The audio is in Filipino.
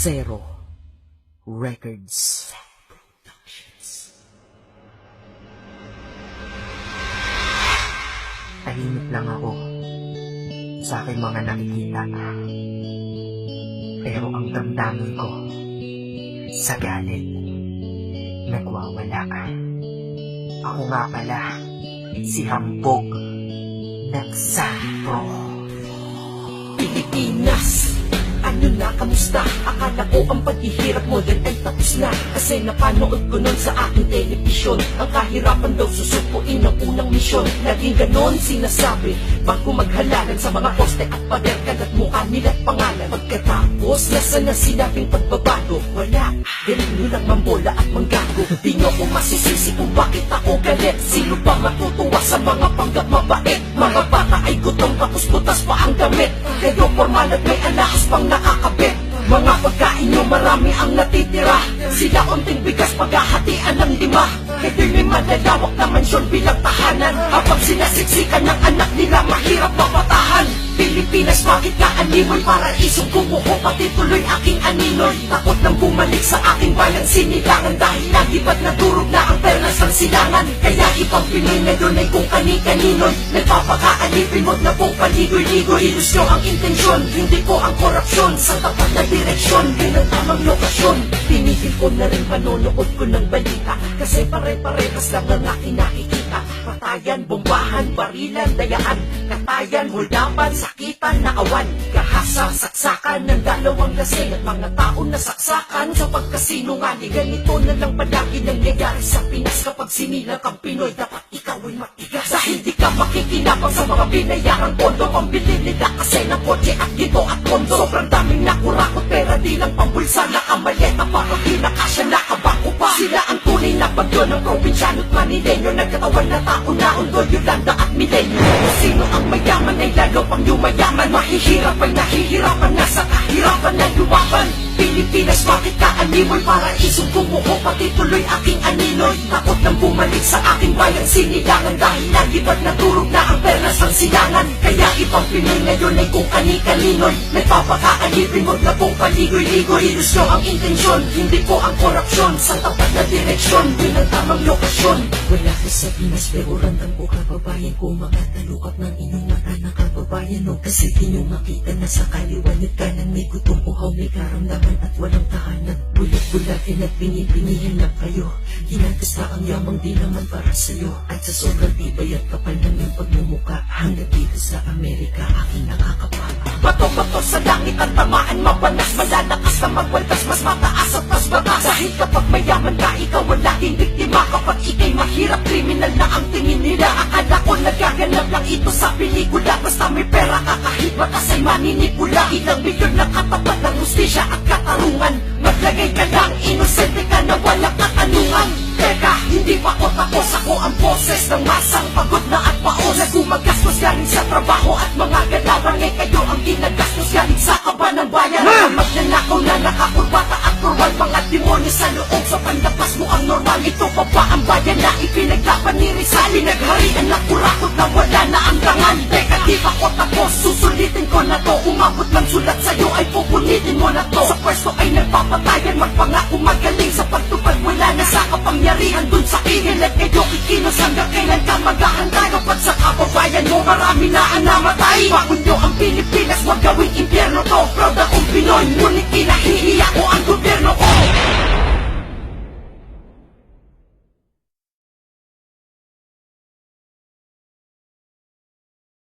Zero Records. Tahimik lang ako sa aking mga nakikita. Pero ang damdamin ko sa galit, nagwawala. Ako nga pala, si Hambog ng Santro. Pilipinas Ano na, kamusta? Akala ko ang paghihirap mo din ay tapos na. Kasi napanood ko nun sa aking television Ang kahirapan daw susupuin ng unang misyon. Naging ganon sinasabi Bago maghalalan sa mga poste at pader Kagat mukha nila at pangalan. Pagkatapos, nasa na sinabing pagbabago? Wala, ganun lang mambola at manggago. Di nyo ko masisisi kung bakit ako galit. Sino ba matutuwa sa mga panggap mabait? Mga bata ay gutom tapos butas pa ang damit. Kayo formal at may alahas pang nakakabit. Mga pagkain nyo marami ang natitira. Sila unting bigas paghahatian ng lima. Kayo'y may na mansyon bilang tahanan. Habang sinasiksikan ng anak nila bakit ka animoy para isong kumuho Pati tuloy aking aninoy? Takot nang bumalik sa aking bayan sinilangan Dahil nagibad na durog na ang perlas ng silangan? Kaya ibang ngayon ay kung kani-kaninoy. Nagpapakaalipin mo na pong paligoy-ligoy Ilusyo ang intensyon, hindi ko ang korupsyon Sa tapat na direksyon, yun ang tamang lokasyon. Tinigil ko na rin manonood ko ng balita Kasi pare-parehas lang ang aking nakikita Patayan, bombahan, barilan, dayaan. Katayan, huldapan, sakitan, naawan. Kahasa, saksakan ng dalawang lasing At mga taon na saksakan. Sa pagkasinungaling Ganito na lang palagi nangyayari. Sa Pinas Kapag sinilang kang Pinoy, dapat ikaw ay matigas. Dahil di ka makikinabang sa mga binayarang pondo Pambili nila kasi ng kotse at gito at kondo Sobrang daming nakurakot pera di lang pambulsa. Nakamaleta para di nakasya nakabako pa. Sila ang tunay na bagyo ng probinsyano at manilenyo Nagkatawan na tao na undo Yolanda at Milenyo Sino ang mayaman ay lalo pang yumayaman? Mahihirap ay nahihirapan na sa kahirapan na lumaban Pilipinas, bakit ka animoy para isong kumuho Pati tuloy aking aninoy. Takot nang bumalik sa aking bayan. Sinilangan Dahil nagibad na durog na ang perlas ng silangan Kaya ibang Pinoy ngayon ay kung kani-kaninoy. Nagpapakaalipin mo na pong paligoy-ligoy. Ilusyo ang intensyon, hindi ko ang korupsyon. Sa tapat na direksyon, yun ang tamang lokasyon. Wala ka sa Pinas pero randang ko kababayan ko. Mga talukap ng inyong mata na kababayan no? Kasi di nyo makita na sa kaliwan at kanan May gutom uhaw, may karamdaman at walang tahanan Bulat-bulatin at pinipinihan lang kayo. Ginagasta ang yamang di naman para sa'yo. At sa sobrang tibay at kapal ng iyong pagmumuka Hanggang dito sa Amerika aking nakakapaka Bato-bato sa langit ang tamaan mabanas Malalakas na magwaldas mas mataas at mas batas. Dahil kapag mayaman ka ikaw ang laging biktima. Kapag ikay mahirap kriminal na ang tingin nila. Akala ko nagaganap lang ito sa pelikula. Basta may pera ka kahit batas ay maninipula. Ilang milyon na katapat ng hustisya at katarungan na walang katanungan Teka, hindi pa ko tapos ako ang boses ng masang pagod na at paos. Na gumagastos galing sa trabaho at mga galawan Ngay kayo ang ginagastos galing sa kaba ng bayan. Mga magnanakaw na nakakurbata at kurwal Mga demonyo sa loob. Sa panlapas mo ang normal Ito pa ba ang bayan na ipinaglaban ni Rizal Pinagharian na kurakot na wala na ang tangan. Teka, di pa ko tapos, susulitin ko na to. Umabot ng sulat sa'yo ay pupunitin mo na to. Sa pwesto ay nagpapatayan, magpangako magaling. Sa pagtupad wala na sa kapangyarihan dun sa ihil At kayo ikinos hanggang kailan ka maghahanda Kapag sa kababayan mo marami na ang namatay. Bakun nyo ang Pilipinas, wag gawing impyerno to. Proud akong